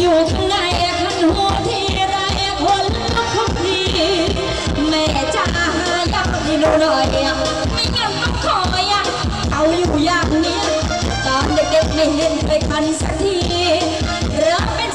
อยู่ข้างในคันหัวที่ไรคนละคนดีแม่จ้าอยากให้หนูหน่ยไม่งั้นต้อคอยเอาอยู่อย่างนี้ตอนเด็กๆไม่เห็นไปคันสักทีเรักเป็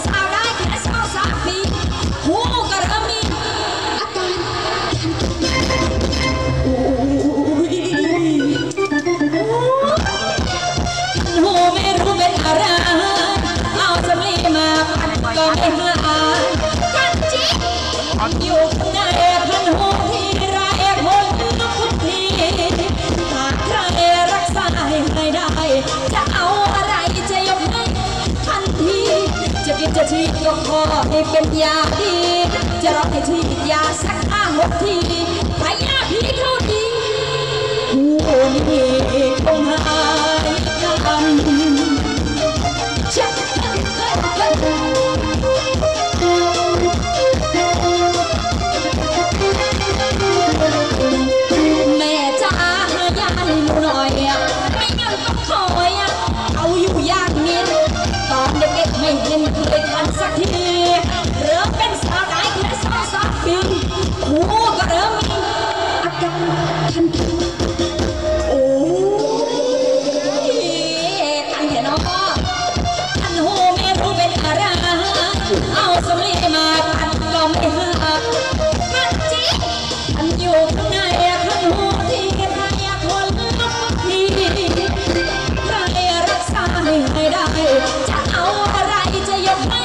จะเอาอะไรจะยกให้ทันทีจะกินจะฉีดก็ขอให้เป็นยาดี จะรอให้ฉีดยาสักห้าหกทีพยาพี่เขาดีหูนี่ มาพันก็ไม่หามันจิอันอยู่ข้างในขันหูที่ใครคนลุกทีใครรักษาให้ได้ จะเอาอะไรจะยกให้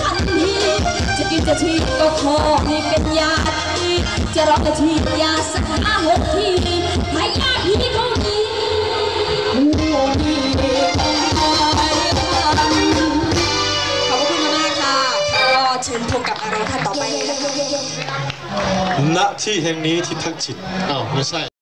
ทันทีจะกินจะฉีดก็ขอให้เป็นยาดีจะร้อให้ฉีดยาสักห้าหกที ณที่แห่งนี้ที่ทักษิณอ้าวไม่ใช่